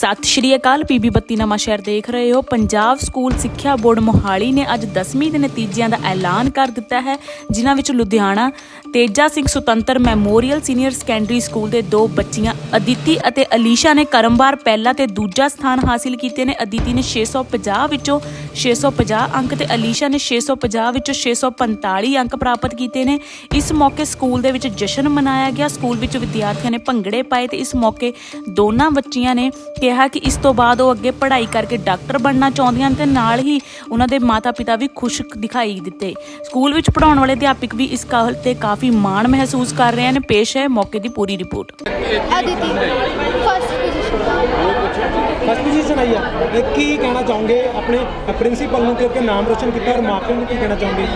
ਸਤਿ ਸ਼੍ਰੀ ਅਕਾਲ ਪੀਬੀ ਬੱਤੀ ਨਵਾਂ ਸ਼ਹਿਰ ਦੇਖ ਰਹੇ ਹੋ। ਪੰਜਾਬ ਸਕੂਲ ਸਿੱਖਿਆ ਬੋਰਡ ਮੋਹਾਲੀ ਨੇ ਅੱਜ 10ਵੀਂ ਦੇ ਨਤੀਜਿਆਂ ਦਾ ਐਲਾਨ ਕਰ ਦਿੱਤਾ ਹੈ, ਜਿਨ੍ਹਾਂ ਵਿੱਚ ਲੁਧਿਆਣਾ ਤੇਜਾ ਸਿੰਘ ਸੁਤੰਤਰ ਮੈਮੋਰੀਅਲ ਸੀਨੀਅਰ ਸੈਕੰਡਰੀ ਸਕੂਲ ਦੇ ਦੋ ਬੱਚੀਆਂ, ਅਦਿਤੀ ਅਤੇ ਅਲੀਸ਼ਾ ਨੇ ਕਰਮਵਾਰ ਪਹਿਲਾ ਤੇ ਦੂਜਾ ਸਥਾਨ ਹਾਸਿਲ ਕੀਤੇ ਨੇ। ਅਦਿਤੀ ਨੇ 650 ਵਿੱਚੋਂ 650 ਅੰਕ ਤੇ ਅਲੀਸ਼ਾ ਨੇ 650 ਵਿੱਚੋਂ 645 ਅੰਕ ਪ੍ਰਾਪਤ ਕੀਤੇ ਨੇ। ਇਸ ਮੌਕੇ ਸਕੂਲ ਦੇ ਵਿੱਚ ਜਸ਼ਨ ਮਨਾਇਆ ਗਿਆ। ਸਕੂਲ ਵਿੱਚ ਵਿਦਿਆਰਥੀਆਂ ਨੇ ਭੰਗੜੇ ਪਾਏ ਤੇ ਇਸ ਮੌਕੇ ਦੋਨਾਂ ਬੱਚੀਆਂ ਨੇ ਕਿਹਾ ਕਿ ਇਸ ਤੋਂ ਬਾਅਦ ਉਹ ਅੱਗੇ ਪੜ੍ਹਾਈ ਕਰਕੇ ਡਾਕਟਰ ਬਣਨਾ ਚਾਹੁੰਦੀਆਂ ਹਨ ਤੇ ਨਾਲ ਹੀ ਉਹਨਾਂ ਦੇ ਮਾਤਾ-ਪਿਤਾ ਵੀ ਖੁਸ਼ ਦਿਖਾਈ ਦਿੱਤੇ। ਸਕੂਲ ਵਿੱਚ ਪੜਾਉਣ ਵਾਲੇ ਅਧਿਆਪਕ ਵੀ ਇਸ ਕਾਹਲ ਤੇ ਕਾਫੀ ਮਾਣ ਮਹਿਸੂਸ ਕਰ ਰਹੇ ਹਨ। ਪੇਸ਼ ਹੈ ਮੌਕੇ ਦੀ ਪੂਰੀ report. Aditi first position first position ਆਈ ਆ। ਇਹ ਕੀ ਕਹਿਣਾ ਚਾਹੋਗੇ ਆਪਣੇ ਪ੍ਰਿੰਸੀਪਲ ਨੂੰ ਕਿਉਂਕਿ ਨਾਮ ਰੋਸ਼ਨ ਕੀਤਾ ਔਰ ਮਾਪਿਆਂ ਨੂੰ ਕੀ ਕਹਿਣਾ ਚਾਹੋਗੇ?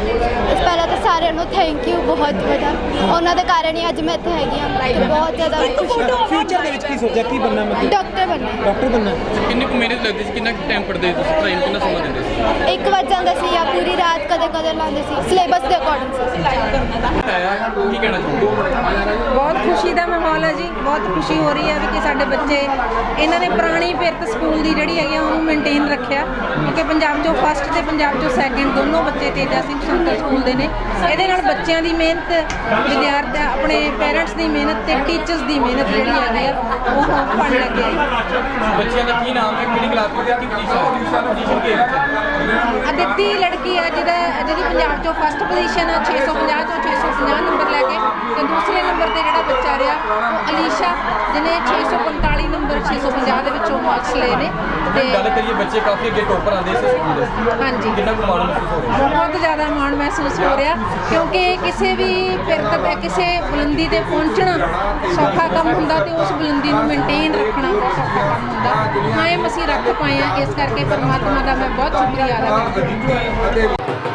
ਪਹਿਲਾਂ ਤਾਂ ਸਾਰਿਆਂ ਨੂੰ ਥੈਂਕ ਯੂ ਬਹੁਤ ਵੱਡਾ। ਉਹਨਾਂ ਦੇ ਕਾਰਨ ਹੀ ਅੱਜ ਮੈਂ ਇੱਥੇ ਹੈਗੀ ਹਾਂ। ਤੇ ਬਹੁਤ ਜ਼ਿਆਦਾ ਖੁਸ਼ ਹਾਂ। ਫਿਊਚਰ ਦੇ ਵਿੱਚ ਕੀ ਸੋਚਿਆ? ਕੀ ਬਣਨਾ ਮਤਲਬ ਡਾਕਟਰ ਬਣਨਾ ਡਾਕਟਰ ਬਣਨਾ ਕਿੰਨੀ ਕੁ ਮਿਹਨਤ ਲੱਗਦੀ ਸੀ? ਕਿੰਨਾ ਟਾਈਮ ਪੜਦੇ ਸੀ ਤੁਸੀਂ? ਨੂੰ ਕਿੰਨਾ ਸਮਾਂ ਦਿੰਦੇ ਸੀ? ਇੱਕ ਵੱਜ ਜਾਂਦਾ ਸੀ ਜਾਂ ਪੂਰੀ ਰਾਤ ਕਦੇ ਕਦੇ ਲਾਉਂਦੇ ਸੀ। ਸਿਲੇਬਸ ਦੇ ਅਕੋਰਡਿੰਗ ਸੀ। ਕੀ ਕਹਿਣਾ ਚਾਹੁੰਦੇ ਬਹੁਤ ਖੁਸ਼ੀ ਦਾ ਮਾਹੌਲ ਹੈ ਜੀ ਬਹੁਤ ਖੁਸ਼ੀ ਹੋ ਰਹੀ ਹੈ ਵੀ ਕਿ ਸਾਡੇ ਬੱਚੇ ਇਹਨਾਂ ਨੇ ਪੁਰਾਣੀ ਪਿਰਤ ਸਕੂਲ ਦੀ ਜਿਹੜੀ ਹੈਗੀ ਆ ਉਹਨੂੰ ਮੇਨਟੇਨ ਰੱਖਿਆ। ਕਿਉਂਕਿ ਪੰਜਾਬ ਚੋਂ ਫਸਟ ਤੇ ਪੰਜਾਬ ਚੋਂ ਸੈਕਿੰਡ ਦੋਨੋਂ ਬੱਚੇ ਤੇਜਾ ਸਿੰਘ ਸੰਤਰ ਸਕੂਲ ਦੇ ਨੇ। ਇਹਦੇ ਨਾਲ ਬੱਚਿਆਂ ਦੀ ਮਿਹਨਤ ਵਿਦਿਆਰਥੀ ਆਪਣੇ ਪੇਰੈਂਟਸ ਦੀ ਮਿਹਨਤ ਤੇ ਟੀਚਰਸ ਦੀ ਮਿਹਨਤ ਜਿਹੜੀ ਹੈਗੀ ਆ ਉਹ ਪੜ ਲੱਗੇ ਬੱਚਿਆਂ ਦਾ ਕੀ ਨਾਮ ਹੈ? ਕਿਹੜੀ ਕਲਾਸ ਵਿੱਚ ਕੀ ਪੋਜੀਸ਼ਨ ਪੋਜੀਸ਼ਨ ਕੀ ਹੈ ਅਦਿੱਤੀ ਲੜਕੀ ਹੈ ਜਿਹਦਾ ਜਿਹਦੀ ਪੰਜਾਬ ਚੋਂ ਫਸਟ ਪੋਜੀਸ਼ਨ ਹੈ 650 ਚੋਂ 650 ਨੰਬਰ ਲੈ ਕੇ ਤੇ ਦੂਸਰੇ ਨੰਬਰ ਤੇ ਜਿਹੜਾ ਬੱਚਾ ਰਿਹਾ ਅਲੀਸ਼ਾ ਜਿਹਨੇ 645 ਨੰਬਰ 650 ਦੇ ਵਿੱਚੋਂ ਮਾਰਕਸ ਲਏ ਨੇ ਤੇ ਗੱਲ ਕਰੀਏ ਬੱਚੇ ਕਾਫੀ ਅੱਗੇ ਟੋਪਰ ਆਉਂਦੇ ਸੀ ਸਕੂਲ ਦੇ। ਹਾਂਜੀ। ਕਿੰਨਾ ਕੁ ਮਾਣ ਮਹਿਸੂਸ ਹੋ ਰਿਹਾ? ਬਹੁਤ ਜ਼ਿਆਦਾ ਮਾਣ ਮਹਿਸੂਸ ਹੋ ਰਿਹਾ ਕਿਉਂਕਿ ਕਿਸੇ ਵੀ ਫਿਰਕ ਤੇ ਕਿਸੇ ਬੁਲੰਦੀ ਤੇ ਪਹੁੰਚਣਾ ਸੌਖਾ ਕੰਮ ਹੁੰਦਾ ਤੇ ਉਸ ਬੁਲੰਦੀ ਨੂੰ ਮੇਨਟੇਨ ਰੱਖਣਾ ਬਹੁਤ ਸੌਖਾ ਕੰਮ ਹੁੰਦਾ। ਕਾਇਮ ਅਸੀਂ ਰੱਖ ਪਾਏ ਆ ਇਸ ਕਰਕੇ ਪਰਮਾਤਮਾ ਦਾ ਮੈਂ ਬਹੁਤ ਸ਼ੁਕਰੀਆ ਅਦਾ ਕਰਦੀ ਹਾਂ।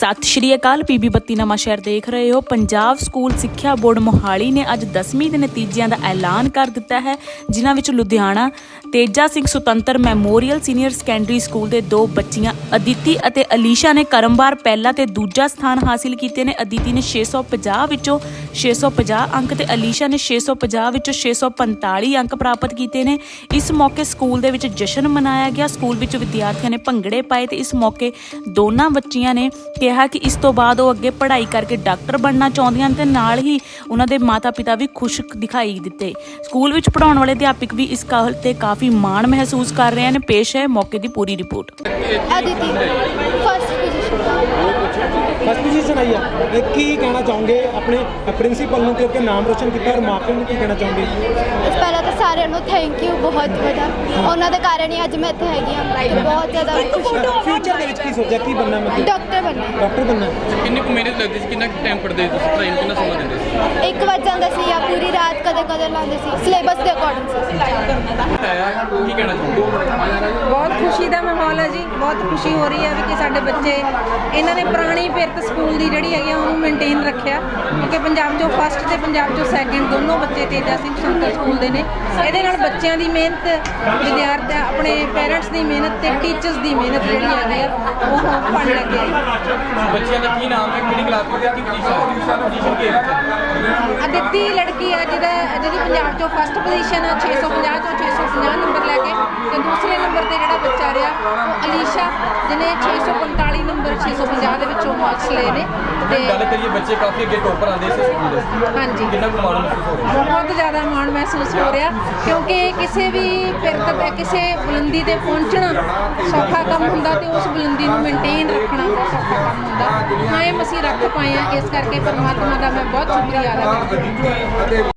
ਸਤਿ ਸ਼੍ਰੀ ਅਕਾਲ ਪੀਬੀ ਬੱਤੀ ਨਵਾਂ ਸ਼ਹਿਰ ਦੇਖ ਰਹੇ ਹੋ। ਪੰਜਾਬ ਸਕੂਲ ਸਿੱਖਿਆ ਬੋਰਡ ਮੋਹਾਲੀ ਨੇ ਅੱਜ 10ਵੀਂ ਦੇ ਨਤੀਜਿਆਂ ਦਾ ਐਲਾਨ ਕਰ ਦਿੱਤਾ ਹੈ, ਜਿਨ੍ਹਾਂ ਵਿੱਚ ਲੁਧਿਆਣਾ ਤੇਜਾ ਸਿੰਘ ਸੁਤੰਤਰ ਮੈਮੋਰੀਅਲ ਸੀਨੀਅਰ ਸੈਕੰਡਰੀ ਸਕੂਲ ਦੇ ਦੋ ਬੱਚੀਆਂ, ਅਦਿਤੀ ਅਤੇ ਅਲੀਸ਼ਾ ਨੇ ਕਰਮਵਾਰ ਪਹਿਲਾ ਤੇ ਦੂਜਾ ਸਥਾਨ ਹਾਸਿਲ ਕੀਤੇ ਨੇ। ਅਦਿਤੀ ਨੇ 650 ਵਿੱਚੋਂ 650 ਅੰਕ ਤੇ ਅਲੀਸ਼ਾ ਨੇ 650 ਵਿੱਚੋਂ 645 ਅੰਕ ਪ੍ਰਾਪਤ ਕੀਤੇ ਨੇ। ਇਸ ਮੌਕੇ ਸਕੂਲ ਦੇ ਵਿੱਚ ਜਸ਼ਨ ਮਨਾਇਆ ਗਿਆ। ਸਕੂਲ ਵਿੱਚ ਵਿਦਿਆਰਥੀਆਂ ਨੇ ਭੰਗੜੇ ਪਾਏ ਤੇ ਇਸ ਮੌਕੇ ਦੋਨਾਂ ਬੱਚੀਆਂ ਨੇ ਕਿਹਾ ਕਿ ਇਸ ਤੋਂ ਬਾਅਦ ਉਹ ਅੱਗੇ ਪੜ੍ਹਾਈ ਕਰਕੇ ਡਾਕਟਰ ਬਣਨਾ ਚਾਹੁੰਦੀਆਂ ਹਨ ਤੇ ਨਾਲ ਹੀ ਉਹਨਾਂ ਦੇ ਮਾਤਾ-ਪਿਤਾ ਵੀ ਖੁਸ਼ ਦਿਖਾਈ ਦਿੱਤੇ। ਸਕੂਲ ਵਿੱਚ ਪੜਾਉਣ ਵਾਲੇ ਅਧਿਆਪਕ ਵੀ ਇਸ ਕਾਹਲ ਤੇ ਕਾਫੀ ਮਾਣ ਮਹਿਸੂਸ ਕਰ ਰਹੇ ਹਨ। ਪੇਸ਼ ਹੈ ਮੌਕੇ ਦੀ ਪੂਰੀ report. Aditi first position first position ਆਈ ਆ। ਇਹ ਕੀ ਕਹਿਣਾ ਚਾਹੋਗੇ ਆਪਣੇ ਪ੍ਰਿੰਸੀਪਲ ਨੂੰ ਕਿਉਂਕਿ ਨਾਮ ਰੋਸ਼ਨ ਕੀਤਾ ਔਰ ਮਾਪਿਆਂ ਨੂੰ ਕੀ ਕਹਿਣਾ ਚਾਹੋਗੇ? ਪਹਿਲਾਂ ਤਾਂ ਸਾਰਿਆਂ ਨੂੰ ਥੈਂਕ ਯੂ ਬਹੁਤ ਵੱਡਾ। ਉਹਨਾਂ ਦੇ ਕਾਰਨ ਹੀ ਅੱਜ ਮੈਂ ਇੱਥੇ ਹੈਗੀ ਹਾਂ। ਤੇ ਬਹੁਤ ਜ਼ਿਆਦਾ ਖੁਸ਼ ਫਿਊਚਰ ਦੇ ਵਿੱਚ ਕੀ ਸੋਚਿਆ? ਕੀ ਬਣਨਾ ਮਤਲਬ ਡਾਕਟਰ ਬਣਨਾ ਡਾਕਟਰ ਬਣਨਾ ਕਿੰਨੀ ਕੁ ਮਿਹਨਤ ਲੱਗਦੀ ਸੀ? ਕਿੰਨਾ ਟਾਈਮ ਪੜਦੇ ਤੁਸੀਂ ਨੂੰ ਕਿੰਨਾ ਸਮਾਂ ਦਿੰਦੇ ਸੀ? ਇੱਕ ਵੱਜ ਜਾਂਦਾ ਸੀ ਜਾਂ ਕਦੇ ਕਦੇ ਲਾਉਂਦੇ ਸੀ ਸਿਲੇਬਸ ਦੇ ਅਕੋਰਡਿੰਗ ਸੀ। ਆਇਆ ਕੀ ਕਹਿਣਾ ਚਾਹੁੰਦੇ ਬਹੁਤ ਖੁਸ਼ੀ ਦਾ ਮਾਹੌਲ ਹੈ ਜੀ ਬਹੁਤ ਖੁਸ਼ੀ ਹੋ ਰਹੀ ਹੈ ਵੀ ਕਿ ਸਾਡੇ ਬੱਚੇ ਇਹਨਾਂ ਨੇ ਪੁਰਾਣੀ ਪਿਰਤ ਸਕੂਲ ਦੀ ਜਿਹੜੀ ਹੈਗੀ ਆ ਉਹਨੂੰ ਮੇਨਟੇਨ ਰੱਖਿਆ। ਕਿਉਂਕਿ ਪੰਜਾਬ ਚੋਂ ਫਸਟ ਤੇ ਪੰਜਾਬ ਚੋਂ ਸੈਕਿੰਡ ਦੋਨੋਂ ਬੱਚੇ ਤੇਜਾ ਸਿੰਘ ਸੰਤਰ ਸਕੂਲ ਦੇ ਨੇ। ਇਹਦੇ ਨਾਲ ਬੱਚਿਆਂ ਦੀ ਮਿਹਨਤ ਵਿਦਿਆਰਥੀ ਆਪਣੇ ਪੇਰੈਂਟਸ ਦੀ ਮਿਹਨਤ ਤੇ ਟੀਚਰਸ ਦੀ ਮਿਹਨਤ ਜਿਹੜੀ ਹੈਗੀ ਆ ਉਹ ਪੜ ਲੱਗੇ ਬੱਚਿਆਂ ਦਾ ਕੀ ਨਾਮ ਹੈ? ਕਿਹੜੀ ਕਲਾਸ ਵਿੱਚ ਕੀ ਪੋਜੀਸ਼ਨ ਪੋਜੀਸ਼ਨ ਕੀ ਹੈ? ਅਦਿੱਤੀ ਲੜਕੀ ਹੈ ਜਿਹਦਾ ਜਿਹਦੀ ਪੰਜਾਬ ਚੋਂ ਫਸਟ ਪੋਜੀਸ਼ਨ ਹੈ 650 ਚੋਂ 650 ਨੰਬਰ ਲੈ ਕੇ ਤੇ ਦੂਸਰੇ ਨੰਬਰ ਤੇ ਜਿਹੜਾ ਬੱਚਾ ਰਿਹਾ ਉਹ ਅਲੀਸ਼ਾ ਜਿਹਨੇ 645 ਨੰਬਰ 650 ਦੇ ਵਿੱਚੋਂ ਮਾਰਕਸ ਲਏ ਨੇ ਤੇ ਗੱਲ ਕਰੀਏ ਬੱਚੇ ਕਾਫੀ ਅੱਗੇ ਟੋਪਰ ਆਉਂਦੇ ਸੀ ਸਕੂਲ ਦੇ। ਹਾਂਜੀ। ਕਿੰਨਾ ਕੁ ਮਾਣ ਮਹਿਸੂਸ ਹੋ ਰਿਹਾ? ਬਹੁਤ ਜ਼ਿਆਦਾ ਮਾਣ ਮਹਿਸੂਸ ਹੋ ਰਿਹਾ ਕਿਉਂਕਿ ਕਿਸੇ ਵੀ ਫਿਰਕ ਤੇ ਕਿਸੇ ਬੁਲੰਦੀ ਤੇ ਪਹੁੰਚਣਾ ਸੌਖਾ ਕੰਮ ਹੁੰਦਾ ਤੇ ਉਸ ਬੁਲੰਦੀ ਨੂੰ ਮੇਨਟੇਨ ਰੱਖਣਾ ਬਹੁਤ ਸੌਖਾ ਕੰਮ ਹੁੰਦਾ। ਕਾਇਮ ਅਸੀਂ ਰੱਖ ਪਾਏ ਆ ਇਸ ਕਰਕੇ ਪਰਮਾਤਮਾ ਦਾ ਮੈਂ ਬਹੁਤ ਸ਼ੁਕਰੀਆ ਅਦਾ ਕਰਦੀ ਹਾਂ।